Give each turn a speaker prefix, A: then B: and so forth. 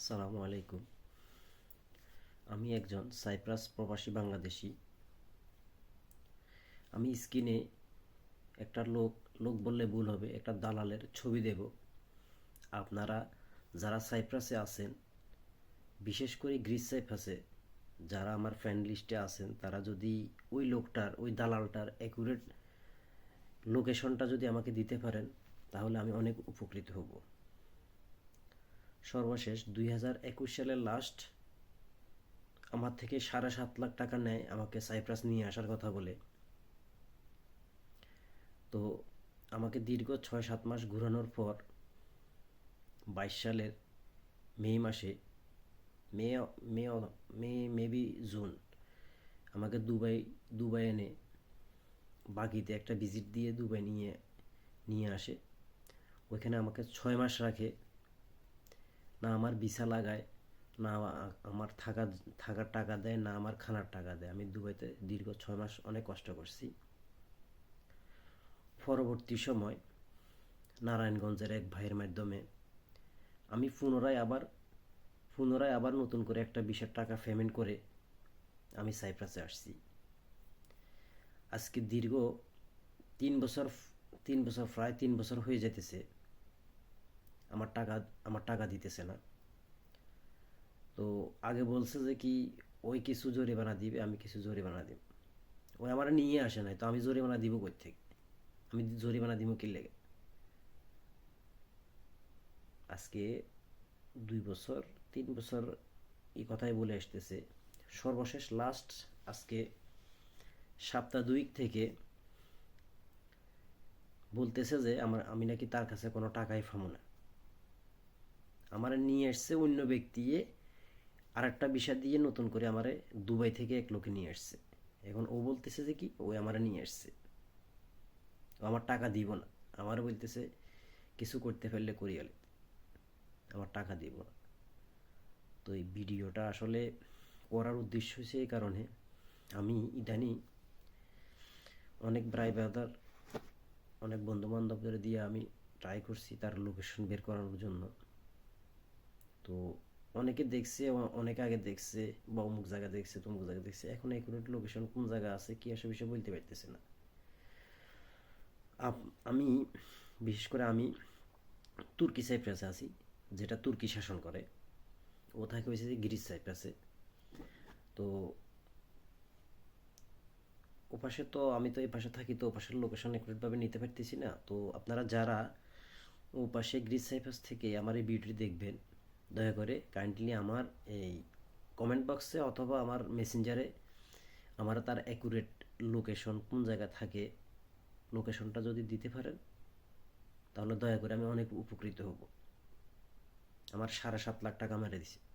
A: সালামু আলাইকুম। আমি একজন সাইপ্রাস প্রবাসী বাংলাদেশি। আমি স্ক্রিনে একটা লোক লোক বললে ভুল হবে, একটা দালালের ছবি দেব। আপনারা যারা সাইপ্রাসে আছেন, বিশেষ করে গ্রিস সাইপ্রাসে, যারা আমার ফ্রেন্ড লিস্টে আছেন, তারা যদি ওই লোকটার, ওই দালালটার অ্যাকুরেট লোকেশনটা যদি আমাকে দিতে পারেন, তাহলে আমি অনেক উপকৃত হব। সর্বশেষ দুই হাজার একুশ সালের লাস্ট আমার থেকে সাড়ে সাত লাখ টাকা নেয় আমাকে সাইপ্রাস নিয়ে আসার কথা বলে। তো আমাকে দীর্ঘ ছয় সাত মাস ঘোরানোর পর বাইশ সালের মে মাসে, May May May maybe June আমাকে দুবাই দুবাই এনে বাকিতে একটা ভিজিট দিয়ে দুবাই নিয়ে নিয়ে আসে। ওইখানে আমাকে ছয় মাস রাখে। না আমার ভিসা লাগায়, না আমার থাকা, থাকার টাকা দেয়, না আমার খানার টাকা দেয়। আমি দুবাইতে দীর্ঘ ছয় মাস অনেক কষ্ট করছি। পরবর্তী সময় নারায়ণগঞ্জের এক ভাইয়ের মাধ্যমে আমি পুনরায় আবার পুনরায় আবার নতুন করে একটা বিশের টাকা পেমেন্ট করে আমি সাইপ্রাসে আসছি। আজকে দীর্ঘ তিন বছর তিন বছর, প্রায় তিন বছর হয়ে যেতেছে আমার টাকা আমার টাকা দিতেছে না। তো আগে বলছে যে কি, ওই কিছু জরিমানা দিবে, আমি কিছু জরিমানা দিব। ওই আমার নিয়ে আসে নাই, তো আমি জরিমানা দিব কই থেকে? আমি জরিমানা দিব কি লেগে? আজকে দুই বছর, তিন বছর এই কথাই বলে আসতেছে। সর্বশেষ লাস্ট আজকে সপ্তাহ দুই থেকে বলতেছে যে, আমার, আমি নাকি তার কাছে কোনো টাকাই ফামো না। আমার নিয়ে আসছে অন্য ব্যক্তি আর একটা বিষয় দিয়ে নতুন করে আমারে দুবাই থেকে এক লোকে নিয়ে আসছে। এখন ও বলতেছে যে কি ওই আমারে নিয়ে আসছে। ও আমার টাকা দিব না। আমার বলতেছে, কিছু করতে ফেললে করি গেলে আমার টাকা দিব না। তো এই ভিডিওটা আসলে করার উদ্দেশ্য হচ্ছে এই কারণে আমি ইদানি অনেক ব্রাই ব্রাদার, অনেক বন্ধু বান্ধবদের দিয়ে আমি ট্রাই করছি তার লোকেশন বের করানোর জন্য। তো অনেকে দেখছে অনেকে আগে দেখছে বা অমুক জায়গা দেখছে, তমুক জায়গা দেখছে, এখন একুরেট লোকেশন কোন জায়গা আছে, কি আসে বিষয়ে বলতে পারতেছে না। আমি, বিশেষ করে আমি তুর্কি সাইপ্রাসে আছি, যেটা তুর্কি শাসন করে। ও থাকে হয়েছে যে গ্রিস সাইপ্রাসে। তো ওপাশে তো, আমি তো এই পাশে থাকি, তো ওপাশের লোকেশন একুরেটভাবে নিতে পারতেছি না। তো আপনারা যারা ওপাশে গ্রিস সাইপ্রাস থেকে আমার এই ভিডিওটি দেখবেন দয়া করে কাইন্ডলি আমার এই কমেন্ট বক্সে অথবা আমার মেসেঞ্জারে আমার তার অ্যাকুরেট লোকেশন কোন জায়গায় থাকে লোকেশনটা যদি দিতে পারেন, তাহলে দয়া করে আমি অনেক উপকৃত হব। আমার সাড়ে সাত লাখ টাকা মেরে দিছে।